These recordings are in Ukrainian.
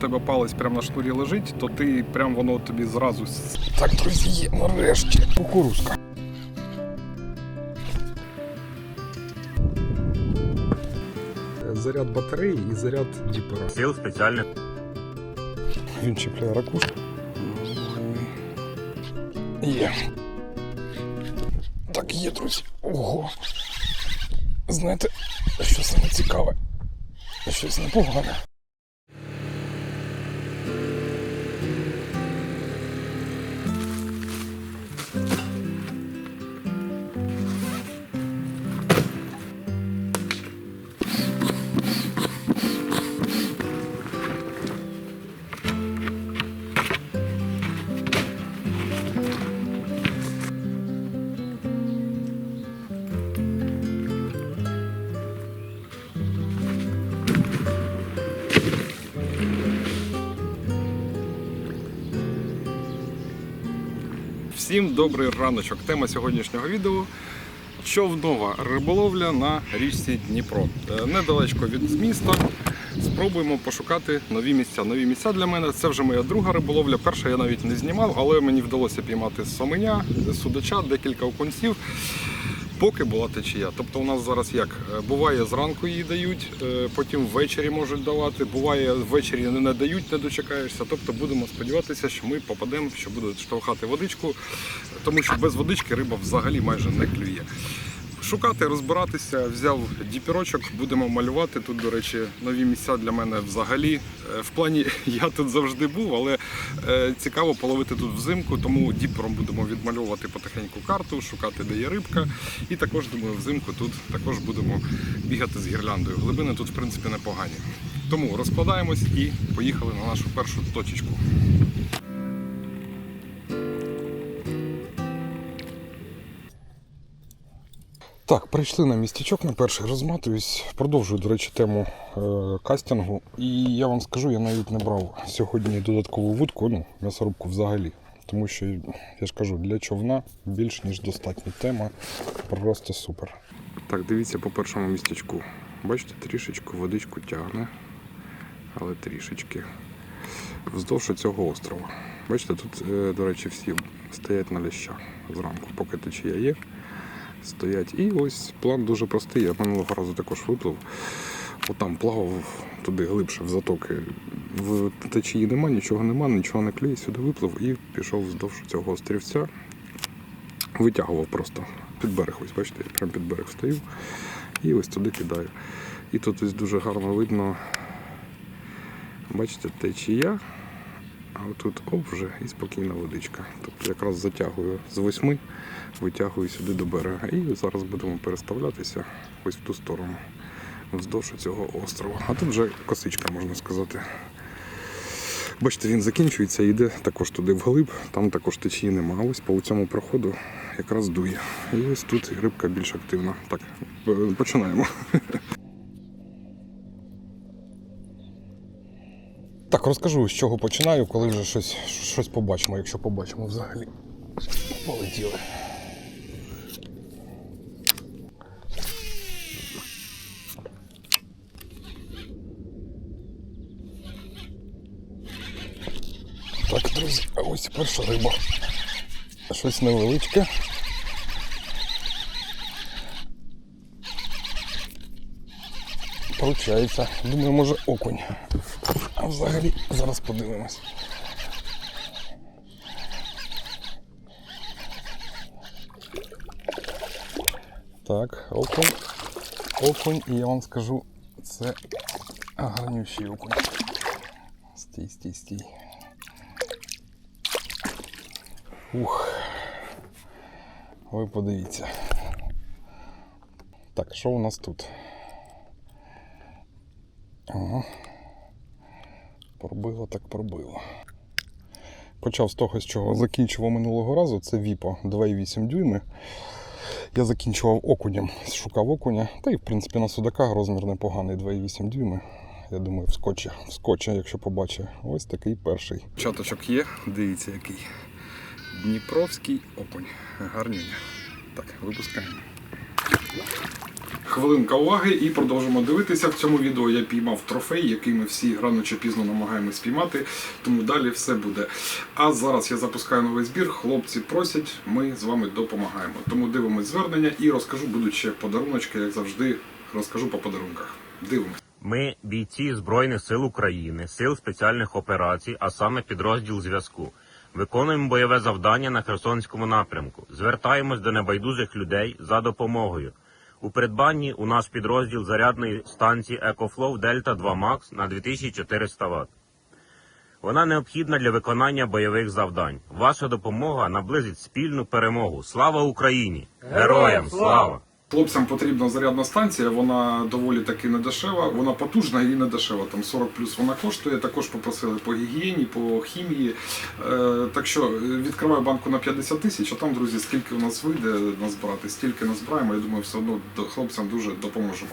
тебе палець прямо на шнурі лежить, то ти прям воно тобі зразу. Так, друзі, є, нарешті. Кукурузка. Заряд батареї і заряд діпера. Сил спеціальних. Він чіпляє ракушку. Є. Так, є, друзі. Ого. Знаєте, що саме цікаве? Щось непогане. Всім добрий раночок. Тема сьогоднішнього відео човнова риболовля на річці Дніпро. Е, Недалечко від міста. Спробуємо пошукати нові місця. Нові місця для мене це вже моя друга риболовля. Перша я навіть не знімав, але мені вдалося піймати соменя, судача, декілька окунців. Поки була течія. Тобто у нас зараз як Е, буває зранку її дають, е, потім ввечері можуть давати, буває ввечері не надають, не дочекаєшся. Тобто будемо сподіватися, що ми попадемо, що будуть штовхати водичку, тому що без водички риба взагалі майже не клює. Шукати, розбиратися, взяв діпірочок, будемо малювати. Тут, до речі, нові місця для мене взагалі. Е, В плані я тут завжди був, але е, цікаво половити тут взимку, тому діпером будемо відмальовувати потихеньку карту, шукати, де є рибка. І також думаю, взимку тут також будемо бігати з гірляндою. Глибини тут, в принципі, непогані. Тому розкладаємось і поїхали на нашу першу точечку. Так, прийшли на містечок на перший, розматуюсь. Продовжую, до речі, тему е, кастингу. І я вам скажу, я навіть не брав сьогодні додаткову вудку, ну, м'ясорубку взагалі. Тому що, я ж кажу, для човна більш ніж достатня тема. Просто супер. Так, дивіться по першому містечку. Бачите, трішечку водичку тягне, але трішечки. Вздовж цього острова. Бачите, тут, е, до речі, всі стоять на лящах зранку, поки течія є стоять. І ось план дуже простий. Я минулого разу також виплив. Отам плавав туди глибше в затоки. В течії нема, нічого нема, нічого не клює, сюди виплив і пішов вздовж цього острівця. Витягував просто під берег. Ось бачите, я прямо під берег стою і ось туди кидаю. І тут ось дуже гарно видно, бачите, течія. А отут оп вже і спокійна водичка. Тобто якраз затягую з восьми, витягую сюди до берега. І зараз будемо переставлятися ось в ту сторону, вздовж цього острова. А тут вже косичка, можна сказати. Бачите, він закінчується і йде також туди вглиб, там також течії нема. А ось по цьому проходу якраз дує. І ось тут рибка більш активна. Так, починаємо. Так, розкажу, з чого починаю, коли вже щось, щось побачимо, якщо побачимо взагалі. Полетіли. Так, друзі, ось перша риба. Щось невеличке. Получається. Думаю, може окунь. Взагалі зараз подивимось. Так, окунь. Окунь, і я вам скажу, це гарнющий окунь. Стій, стій, стій. Ух. Ви подивіться. Так, що у нас тут? Ага. Пробило так пробило. Почав з того, з чого закінчував минулого разу, це Віпо 2,8 дюйми. Я закінчував окунем, шукав окуня, та й в принципі на судаках розмір непоганий 2,8 дюйми. Я думаю, вскоче, вскоче, якщо побачить. Ось такий перший. Чаточок є, дивіться який. Дніпровський окунь. Гарнюня. Так, випускаємо. Хвилинка уваги і продовжимо дивитися. В цьому відео я піймав трофей, який ми всі рано чи пізно намагаємось спіймати, тому далі все буде. А зараз я запускаю новий збір. Хлопці просять, ми з вами допомагаємо. Тому дивимось звернення і розкажу, будуть ще подаруночки, як завжди, розкажу по подарунках. Дивимось. Ми бійці Збройних сил України, сил спеціальних операцій, а саме підрозділ зв'язку. Виконуємо бойове завдання на Херсонському напрямку. Звертаємось до небайдужих людей за допомогою. У придбанні у наш підрозділ зарядної станції EcoFlow Delta 2 Max на 2400 Вт. Вона необхідна для виконання бойових завдань. Ваша допомога наблизить спільну перемогу. Слава Україні! Героям слава! Хлопцям потрібна зарядна станція, вона доволі таки недешева, вона потужна і недешева. Там 40 плюс вона коштує. Також попросили по гігієні, по хімії. Е, так що е, відкриваю банку на 50 тисяч, а там, друзі, скільки у нас вийде назбирати, стільки назбираємо. Я думаю, все одно хлопцям дуже допоможемо.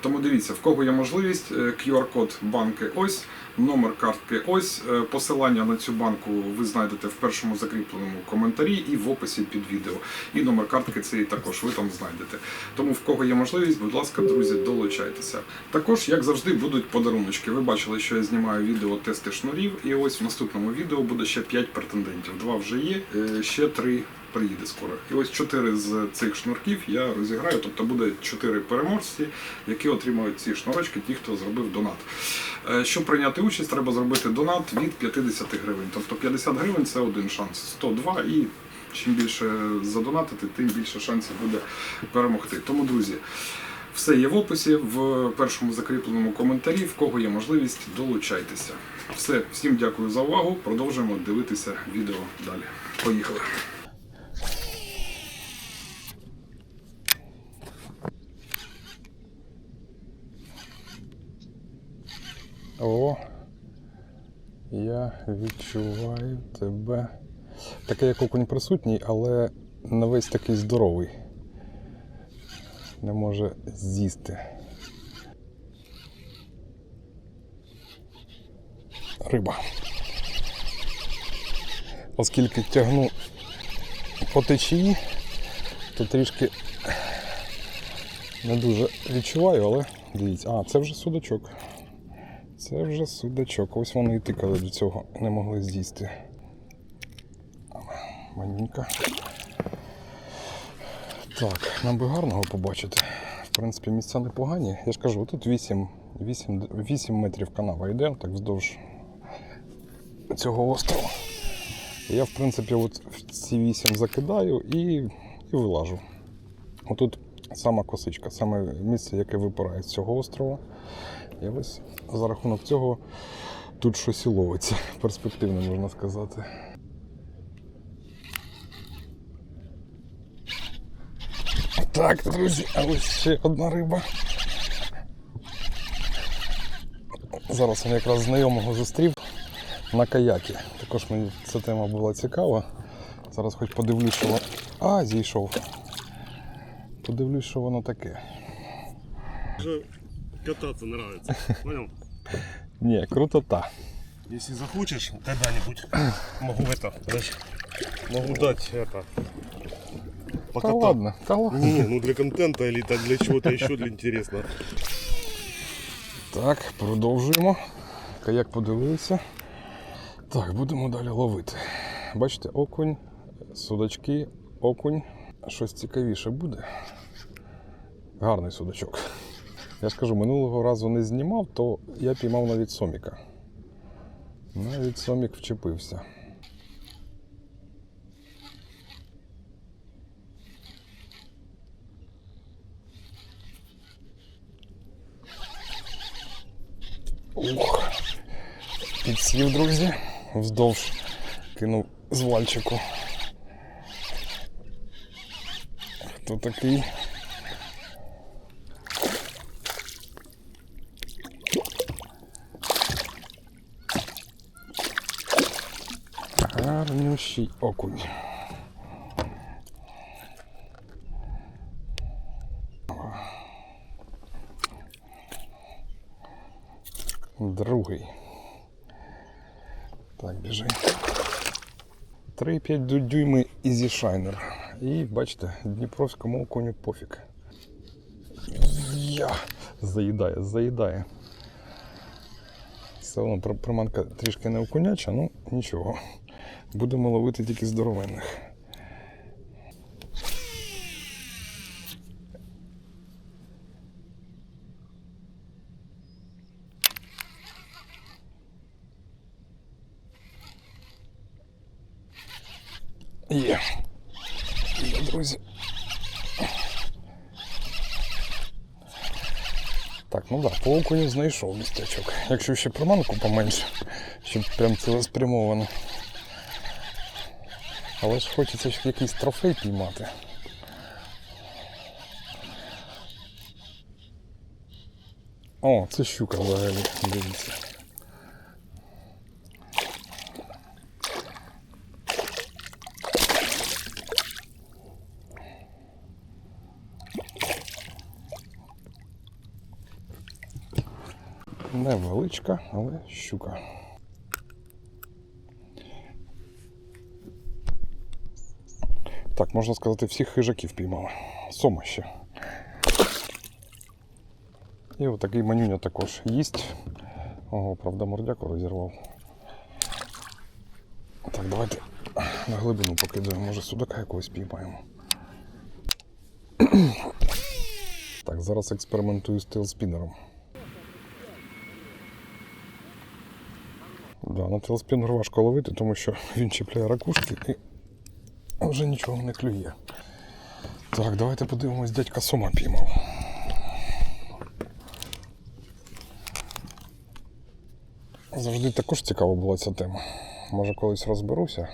Тому дивіться, в кого є можливість, е, QR-код банки ось, номер картки ось. Е, Посилання на цю банку ви знайдете в першому закріпленому коментарі і в описі під відео. І номер картки цей також ви там знайдете. Тому в кого є можливість, будь ласка, друзі, долучайтеся. Також, як завжди, будуть подаруночки. Ви бачили, що я знімаю відео тести шнурів, і ось в наступному відео буде ще 5 претендентів. Два вже є, е, ще 3 приїде скоро. І ось 4 з цих шнурків я розіграю, тобто буде 4 переможці, які отримають ці шнурочки, ті, хто зробив донат. Е, Щоб прийняти участь, треба зробити донат від 50 гривень. Тобто 50 гривень це один шанс, 102 і чим більше задонатити, тим більше шансів буде перемогти. Тому, друзі, все є в описі, в першому закріпленому коментарі. В кого є можливість, долучайтеся. Все, всім дякую за увагу. Продовжуємо дивитися відео далі. Поїхали. О, я відчуваю тебе. Такий як окунь присутній, але не весь такий здоровий. Не може з'їсти. Риба. Оскільки тягну по течії, то трішки не дуже відчуваю, але дивіться, а, це вже судачок. Це вже судачок. Ось вони і тикали до цього, не могли з'їсти. Манюнька. Так, нам би гарного побачити. В принципі, місця непогані. Я ж кажу, тут 8, 8, 8 метрів канава йде, так вздовж цього острова. Я, в принципі, от ці 8 закидаю і, і вилажу. Отут сама косичка, саме місце, яке випирає з цього острова. І ось за рахунок цього тут щось і ловиться. Перспективно можна сказати. Так, друзі, а ось ще одна риба. Зараз я якраз знайомого зустрів на каякі. Також мені ця тема була цікава. Зараз хоч подивлюсь, що воно. А, зійшов. Подивлюсь, що воно таке. Уже кататься нравится. Понял? Ні, крутота. Если захочешь, когда-нибудь могу это, могу дать это. Та Покатать. ладно, та ладно. Не, ну для контента или так для чего-то еще для интересного. Так, продовжуємо. Каяк подивилися. Так, будемо далі ловити. Бачите, окунь, судачки, окунь. Щось цікавіше буде. Гарний судачок. Я ж кажу, минулого разу не знімав, то я піймав навіть соміка. Навіть сомік вчепився. Ух. Підсів, друзі, вздовж кинув з вальчику. Хто такий? Гарнющий окунь. Другий. Так, біжи. 3,5 дю- дюйми Easy Shiner. І бачите, Дніпровському окуню пофіг. Я. Заїдає, заїдає. Все одно пр- приманка трішки не окуняча, ну нічого. Будемо ловити тільки здоровенних. Є. Є, друзі. Так, ну так, да, по окуню знайшов містечок. Якщо ще приманку поменше, щоб прям цілеспрямовано. Але ж хочеться ж якийсь трофей піймати. О, це щука взагалі, дивіться. Невеличка, але щука. Так, можна сказати, всіх хижаків піймала. Сома ще. І отакий манюня також їсть. Ого, правда, мордяку розірвав. Так, давайте на глибину покидаємо, може судака якогось піймаємо. Так, зараз експериментую з тейлспінером. Да, на телспінер важко ловити, тому що він чіпляє ракушки і вже нічого не клює. Так, давайте подивимось, дядька Сома піймав. Завжди також цікава була ця тема. Може колись розберуся.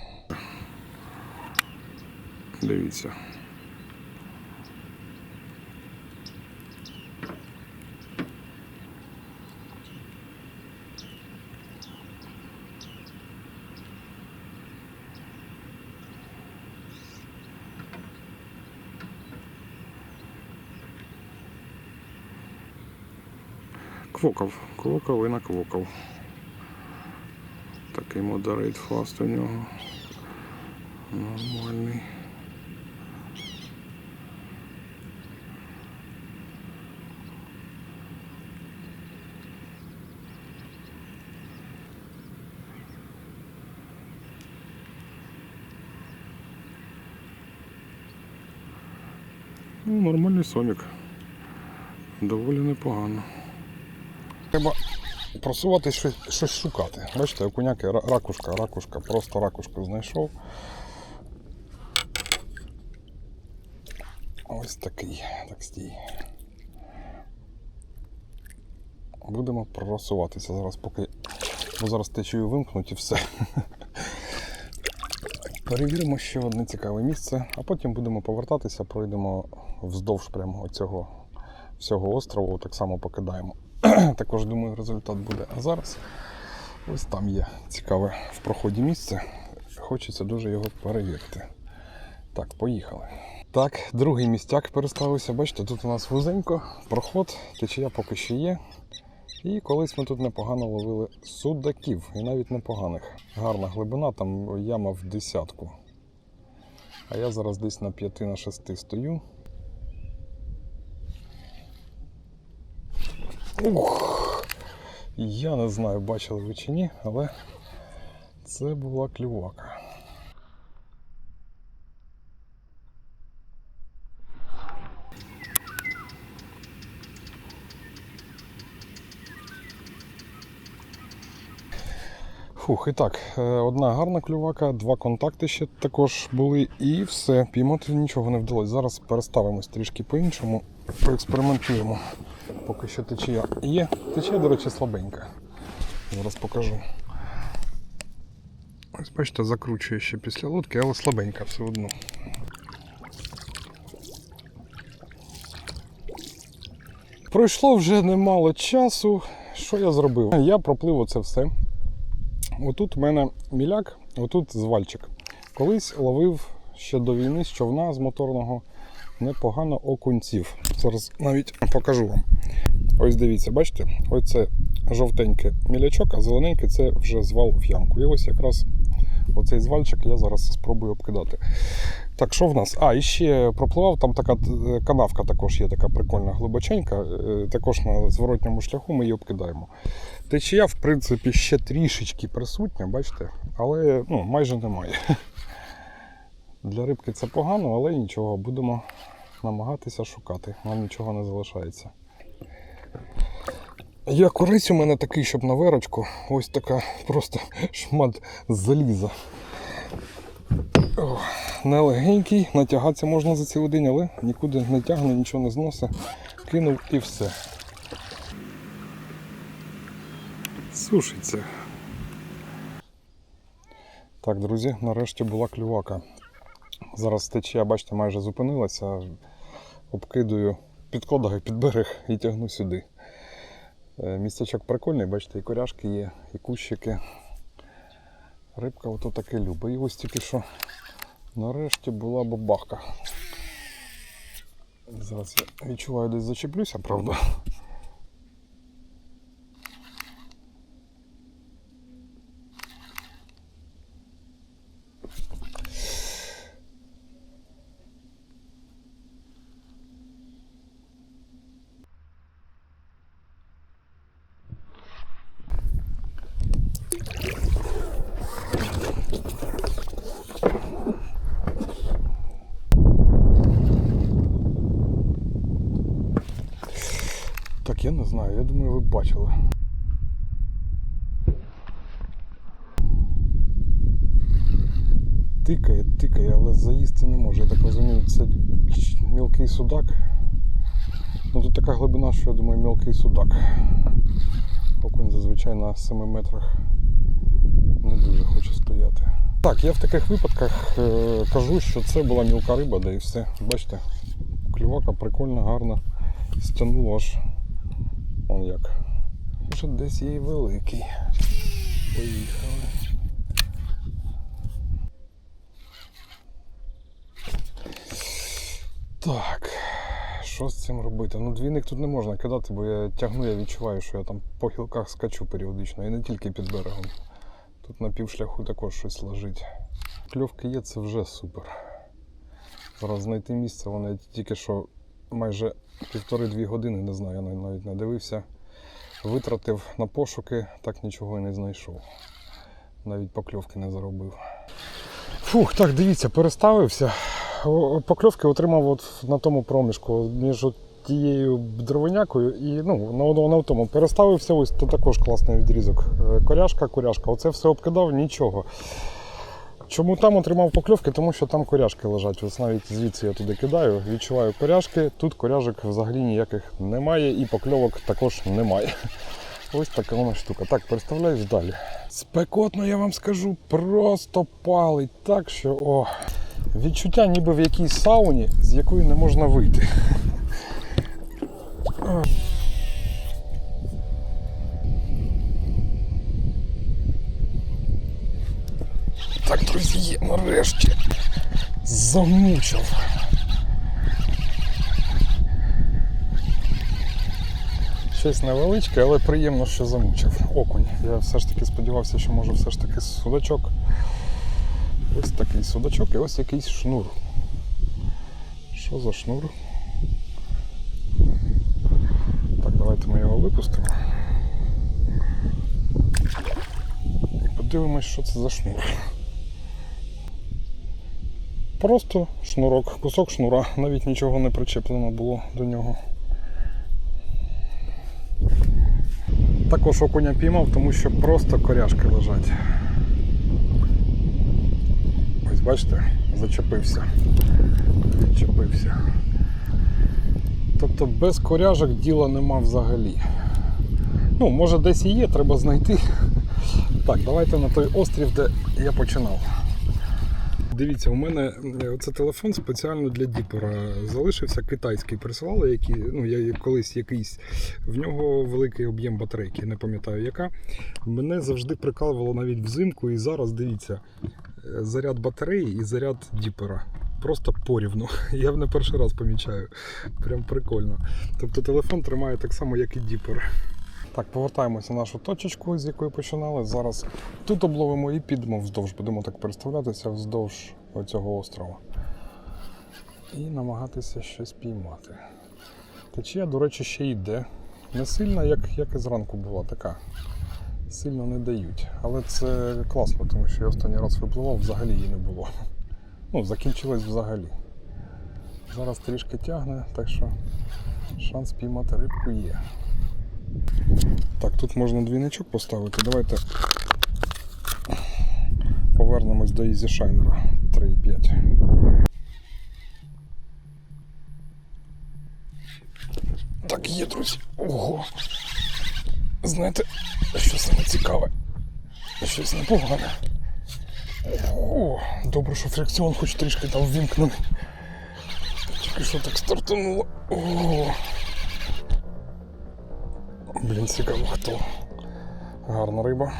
Дивіться. Квокав. Квокав і наквокав. Такий модерейт фаст у нього. Нормальний. Ну, нормальний сомік. Доволі непогано. Треба просувати щось, щось шукати. Бачите, окуняки ра- ракушка, ракушка, просто ракушку знайшов. Ось такий. Так стій. Будемо просуватися зараз, поки. Бо зараз течію вимкнуть і все. Перевіримо ще одне цікаве місце, а потім будемо повертатися, пройдемо вздовж прямо цього всього острову, так само покидаємо. Також думаю, результат буде. А зараз ось там є цікаве в проході місце. Хочеться дуже його перевірити. Так, поїхали. Так, другий містяк переставився. Бачите, тут у нас вузенько, проход, течія поки що є. І колись ми тут непогано ловили судаків, і навіть непоганих. Гарна глибина, там яма в десятку. А я зараз десь на 5 на 6 стою. Ух! Я не знаю, бачили ви чи ні, але це була клювака. Фух, і так, е, одна гарна клювака, два контакти ще також були, і все, піймати нічого не вдалося. Зараз переставимось трішки по-іншому, поекспериментуємо. Поки що течія є. Течія, до речі, слабенька. Зараз покажу. Ось бачите, закручує ще після лодки, але слабенька все одно. Пройшло вже немало часу. Що я зробив? Я проплив оце все. Отут в мене міляк, отут звальчик. Колись ловив ще до війни з човна з моторного непогано окунців. Зараз навіть покажу вам. Ось дивіться, бачите? Ось це жовтенький мілячок, а зелененький це вже звал в ямку. І ось якраз оцей звальчик я зараз спробую обкидати. Так, що в нас? А, і ще пропливав, там така е, канавка також є, така прикольна глибоченька. Е, Також на зворотньому шляху ми її обкидаємо. Течія, в принципі, ще трішечки присутня, бачите, але ну, майже немає. Для рибки це погано, але нічого, будемо намагатися шукати. Нам нічого не залишається. Я користь у мене такий, щоб на вирочку. Ось така просто шмат заліза. Ох, Нелегенький, натягатися можна за цілий день, але нікуди не тягне, нічого не зносить. Кинув і все. Сушиться. Так, друзі, нарешті була клювака. Зараз течія, бачите, майже зупинилася. Обкидую під кодага, під берег і тягну сюди. Е, Містечок прикольний, бачите, і коряшки є, і кущики. Рибка ото таке любить. І ось тільки що нарешті була бабахка. Зараз я відчуваю, десь зачеплюся, правда. Так, я не знаю, я думаю, ви бачили. Тикає, тикає, але заїсти не може. Я так розумію, це мілкий судак. Ну тут така глибина, що я думаю, мілкий судак. Окунь зазвичай на 7 метрах не дуже хоче стояти. Так, я в таких випадках е, кажу, що це була мілка риба, да і все. Бачите, клювака прикольна, гарна. Стягнула аж Он як. Може десь є великий. Поїхали. Так. Що з цим робити? Ну, двійник тут не можна кидати, бо я тягну, я відчуваю, що я там по гілках скачу періодично. І не тільки під берегом. Тут на півшляху також щось лежить. Кльовки є, це вже супер. Зараз знайти місце, вони тільки що майже півтори-дві години, не знаю, я навіть не дивився. Витратив на пошуки, так нічого і не знайшов. Навіть покльовки не заробив. Фух, так, дивіться, переставився. Покльовки отримав от на тому проміжку між тією дровинякою і ну, на, на тому. Переставився, ось то також класний відрізок. Е, Коряшка, коряшка. Оце все обкидав, нічого. Чому там отримав покльовки? Тому що там коряшки лежать. Ось навіть звідси я туди кидаю, відчуваю коряшки. Тут коряжок взагалі ніяких немає і покльовок також немає. Ось така вона штука. Так, представляєш далі. Спекотно, я вам скажу, просто палить так, що о. Відчуття ніби в якійсь сауні, з якої не можна вийти. Так, друзі, нарешті замучив. Щось невеличке, але приємно, що замучив. Окунь. Я все ж таки сподівався, що може все ж таки судачок. Ось такий судачок і ось якийсь шнур. Що за шнур? Так, давайте ми його випустимо. І подивимось, що це за шнур. Просто шнурок, кусок шнура, навіть нічого не причеплено було до нього. Також окуня піймав, тому що просто коряшки лежать. Ось бачите, зачепився. Відчепився. Тобто без коряжок діла нема взагалі. Ну, може десь і є, треба знайти. Так, давайте на той острів, де я починав. Дивіться, у мене е, це телефон спеціально для діпера. Залишився китайський. Присилали, які, ну, я колись якийсь. В нього великий об'єм батарейки, не пам'ятаю яка. Мене завжди прикалувало навіть взимку, і зараз дивіться, е, заряд батареї і заряд діпера. Просто порівну. Я не перший раз помічаю. Прям прикольно. Тобто телефон тримає так само, як і діпер. Так, повертаємося на нашу точечку, з якої починали. Зараз тут обловимо і підемо вздовж. Будемо так переставлятися вздовж цього острова. і намагатися щось піймати. Течія, до речі, ще йде. Не сильна, як, як і зранку була, така. Сильно не дають. Але це класно, тому що я останній раз випливав, взагалі її не було. Ну, закінчилось взагалі. Зараз трішки тягне, так що шанс піймати рибку є. Так, тут можна двійничок поставити. Давайте повернемось до Easy Shiner 3.5. Так, є, друзі. Ого. Знаєте, що саме цікаве? Щось непогане. О, добре, що фрикціон хоч трішки там ввімкнений. Тільки що так стартануло. О. Блін, цікаво хто. Гарна риба.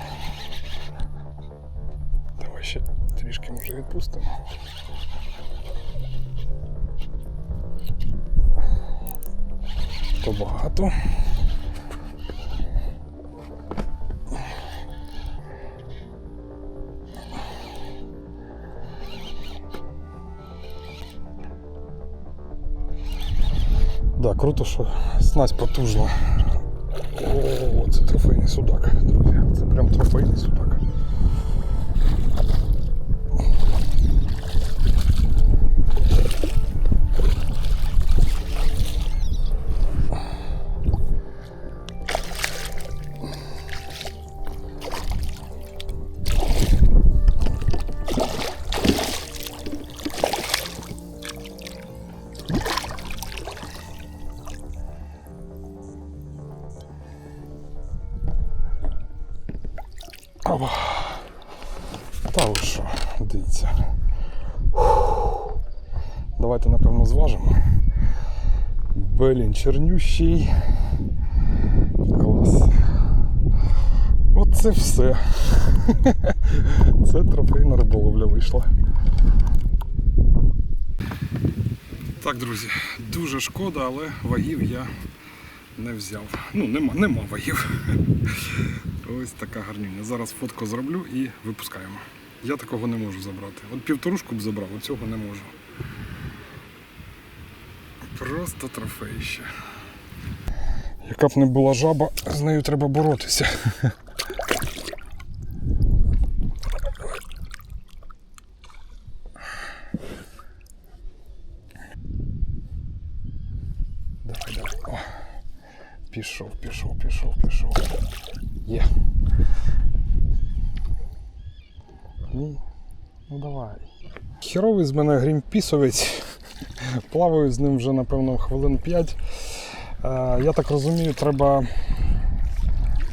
Давай ще трішки може відпустимо. То багато. Да, круто, що снасть потужна. Трофейний судак, друзі. Це прям трофейний судак. Чернющий. Клас. Оце все. Це трофейна риболовля вийшла. Так, друзі, дуже шкода, але вагів я не взяв. Ну, нема, нема вагів. Ось така гарнюня. Зараз фотку зроблю і випускаємо. Я такого не можу забрати. От півторушку б забрав, а цього не можу. Просто трофеїще. Яка б не була жаба, з нею треба боротися. Давай, давай. О. Пішов, пішов, пішов, пішов. Є. Ні. Ну давай. Херовий з мене грімпісовець. Плаваю з ним вже, напевно, хвилин 5. Е, я так розумію, треба.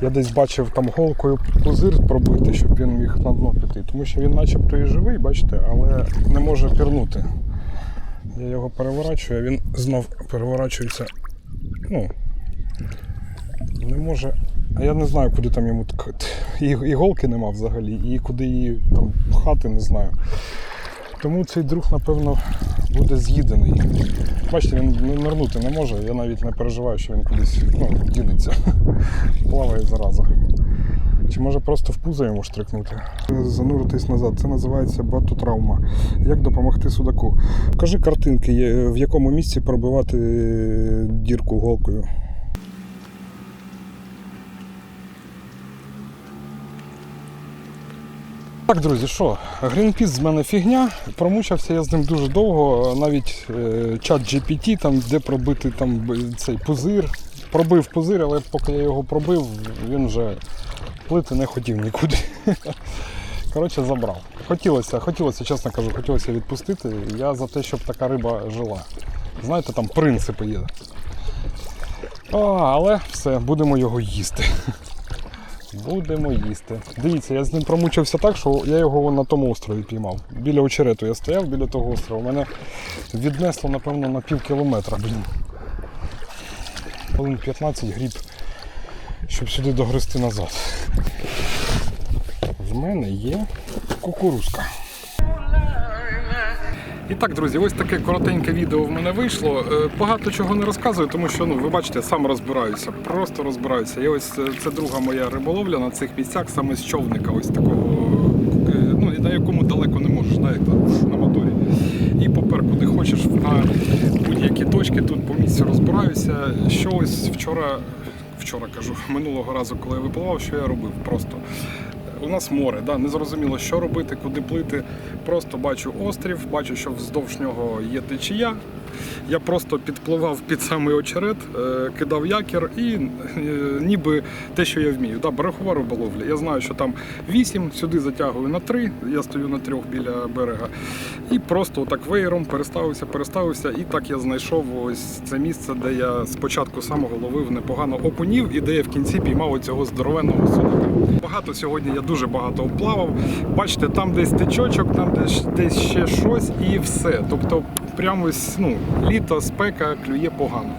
Я десь бачив там голкою пузир пробити, щоб він міг на дно піти. Тому що він начебто і живий, бачите, але не може пірнути. Я його переворачую, а він знов переворачується. Ну, не може. А я не знаю, куди там йому так. І, іголки нема взагалі, і куди її там пхати, не знаю. Тому цей друг, напевно, буде з'їдений. Бачите, він нирнути не може, я навіть не переживаю, що він кудись ну, дінеться. Плаває зараза. Чи може просто в пузо йому штрикнути? Зануритись назад. Це називається батотравма. Як допомогти судаку? Кажи картинки, в якому місці пробивати е, дірку голкою. Так, друзі, що? Грінпіс з мене фігня. Промучався я з ним дуже довго. Навіть е, чат GPT, там, де пробити там, цей пузир. Пробив пузир, але поки я його пробив, він вже плити не хотів нікуди. Коротше, забрав. Хотілося, хотілося, чесно кажу, хотілося відпустити. Я за те, щоб така риба жила. Знаєте, там принципи є. А, але все, будемо його їсти. Будемо їсти. Дивіться, я з ним промучився так, що я його на тому острові піймав. Біля очерету я стояв біля того острова. Мене віднесло, напевно, на пів кілометра, блін. Хвилин 15 гріб, щоб сюди догрести назад. В мене є кукурузка. І так, друзі, ось таке коротеньке відео в мене вийшло. Е, Багато чого не розказую, тому що ну, ви бачите, сам розбираюся, просто розбираюся. І ось е, це друга моя риболовля на цих місцях, саме з човника, ось такого, е, ну, на якому далеко не можеш, знаєте, на моторі. І попер, куди хочеш на будь-які точки, тут по місці розбираюся. Що ось вчора, вчора кажу, минулого разу, коли я випливав, що я робив просто. У нас море, да, не зрозуміло, що робити, куди плити. Просто бачу острів, бачу, що вздовж нього є течія. Я просто підпливав під самий очерет, е, кидав якір і е, ніби те, що я вмію. Да, берегова риболовля. Я знаю, що там 8, сюди затягую на 3, я стою на трьох біля берега. І просто отак веєром переставився, переставився. І так я знайшов ось це місце, де я спочатку самого ловив непогано окунів і де я в кінці піймав оцього здоровенного судака. Багато сьогодні я дуже багато оплавав. Бачите, там десь течочок, там десь, десь ще щось і все. Тобто, прямо ось, ну, літо, спека клює погано.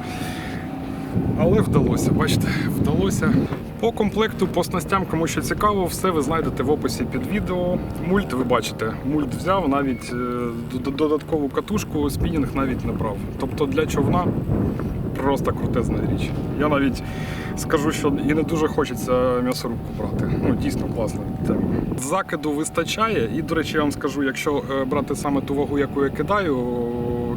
Але вдалося, бачите, вдалося. По комплекту, по снастям, кому що цікаво, все ви знайдете в описі під відео. Мульт ви бачите, мульт взяв, навіть е, додаткову катушку, спінінг навіть не брав. Тобто для човна просто крутезна річ. Я навіть скажу, що і не дуже хочеться м'ясорубку брати. Ну, дійсно класна тема. Закиду вистачає, і, до речі, я вам скажу, якщо е, брати саме ту вагу, яку я кидаю,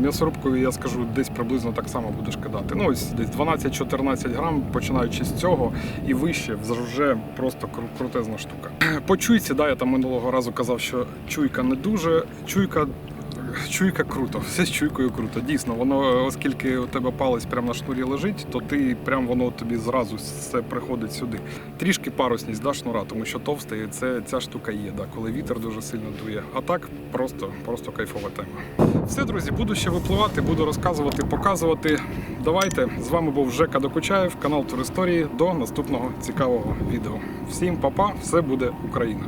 м'ясорубкою я скажу, десь приблизно так само будеш кидати. Ну, ось десь 12-14 грам, починаючи з цього і вище, вже просто кру- крутезна штука. По чуйці, да, я там минулого разу казав, що чуйка не дуже. Чуйка Чуйка круто, все з чуйкою круто. Дійсно, воно, оскільки у тебе палець прямо на шнурі лежить, то ти прям воно тобі зразу все приходить сюди. Трішки парусність да, шнура, тому що товстий, це ця штука є, да, коли вітер дуже сильно дує. А так просто, просто кайфова тема. Все, друзі, буду ще випливати, буду розказувати, показувати. Давайте з вами був Жека Докучаєв, канал Туристорії. До наступного цікавого відео. Всім па-па, все буде Україна!